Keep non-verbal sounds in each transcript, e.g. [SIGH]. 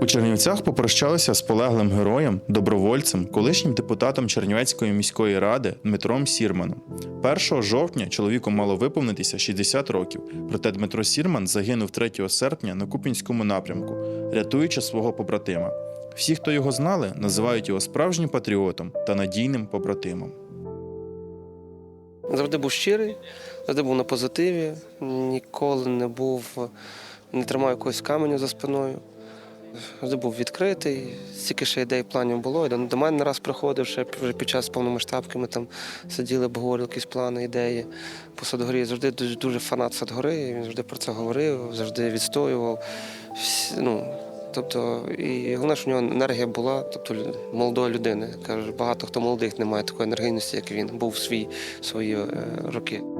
У Чернівцях попрощалися з полеглим героєм, добровольцем, колишнім депутатом Чернівецької міської ради Дмитром Сірманом. 1 жовтня чоловіку мало виповнитися 60 років. Проте Дмитро Сірман загинув 3 серпня на Купінському напрямку, рятуючи свого побратима. Всі, хто його знали, називають його справжнім патріотом та надійним побратимом. Завжди був щирий, завжди був на позитиві, ніколи не був, не тримав якогось каменю за спиною. Завжди був відкритий, стільки ще ідей, планів було. І до, мене не раз приходив ще під час повномасштабки. Ми там сиділи, обговорювали якісь плани, ідеї по Садгорі. Завжди дуже, дуже фанат Садгори. Він завжди про це говорив, завжди відстоював. Ну, тобто, і головне, що в нього енергія була, тобто молодої людини. Каже, багато хто молодих не має такої енергійності, як він. Був в свій, свої е, роки. –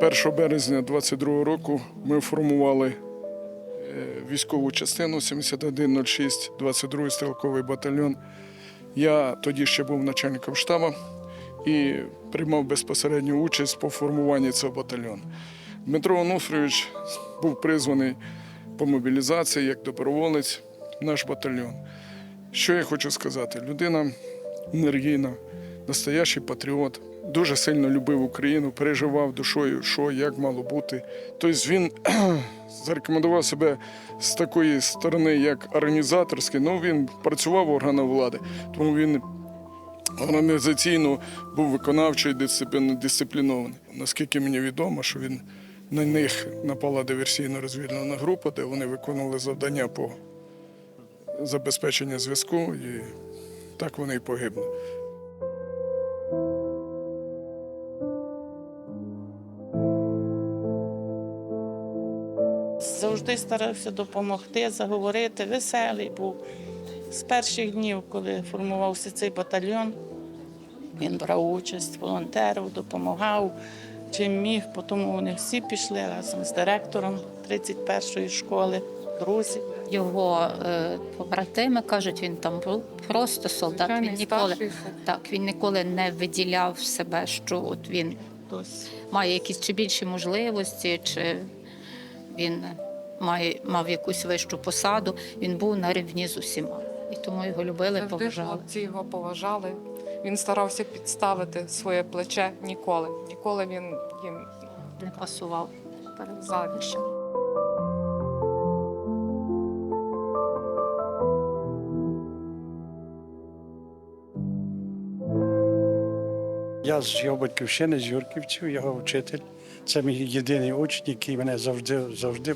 1 березня 22 року ми формували е, військову частину 7106, 22 стрілковий батальйон. Я тоді ще був начальником штабу і приймав безпосередню участь по формуванні цього батальйону. Дмитро Онуфрійович був призваний по мобілізації як доброволець в наш батальйон. Що я хочу сказати? Людина енергійна, настоящий патріот, дуже сильно любив Україну, переживав душою, що як мало бути. Тобто він [CLEARS THROAT] зарекомендував себе з такої сторони, як організаторський, ну він працював в органах влади, тому він організаційно був виконавчий дисциплін- дисциплінований. Наскільки мені відомо, що він на них напала диверсійно-розвідувальна група, де вони виконували завдання по забезпеченню зв'язку, і так вони і погибли. Завжди старався допомогти, заговорити. Веселий був. З перших днів, коли формувався цей батальйон, він брав участь, волонтерів, допомагав, чим міг. Тому вони всі пішли разом з директором 31-ї школи, друзі. Його е, побратими кажуть, він там був просто солдат. Він ніколи так він ніколи не виділяв себе, що от він Хтось має якісь чи більші можливості, чи він має мав якусь вищу посаду. Він був на рівні з усіма. І тому його любили, Завжди поважали. хлопці його поважали. Він старався підставити своє плече ніколи. Ніколи він їм Не пасував перед Завість. Я з його батьківщини, з Юрківців, його вчитель. Це мій єдиний учень, який мене завжди, завжди,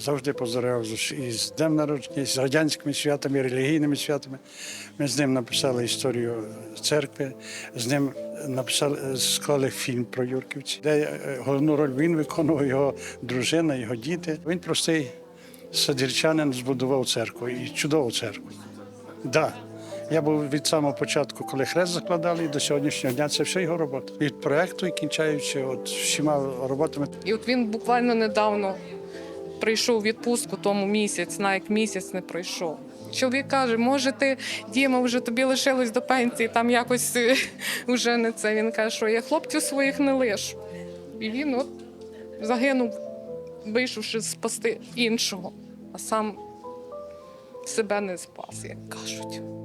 завжди поздоровив з із днем народження, з радянськими святами, релігійними святами. Ми з ним написали історію церкви, з ним написали, склали фільм про Юрківці, де е, головну роль він виконував його дружина, його діти. Він простий садірчанин збудував церкву і чудову церкву. Да. Я був від самого початку, коли хрест закладали, і до сьогоднішнього дня це все його робота. Від проекту і кінчаючи от всіма роботами. І от він буквально недавно прийшов відпустку тому місяць, навіть місяць не пройшов. Чоловік каже, може, ти, Діма, вже тобі лишилось до пенсії, там якось е, [LAUGHS] вже не це. Він каже, що я хлопців своїх не лишу. І він от загинув, вийшовши спасти іншого, а сам себе не спас, як кажуть.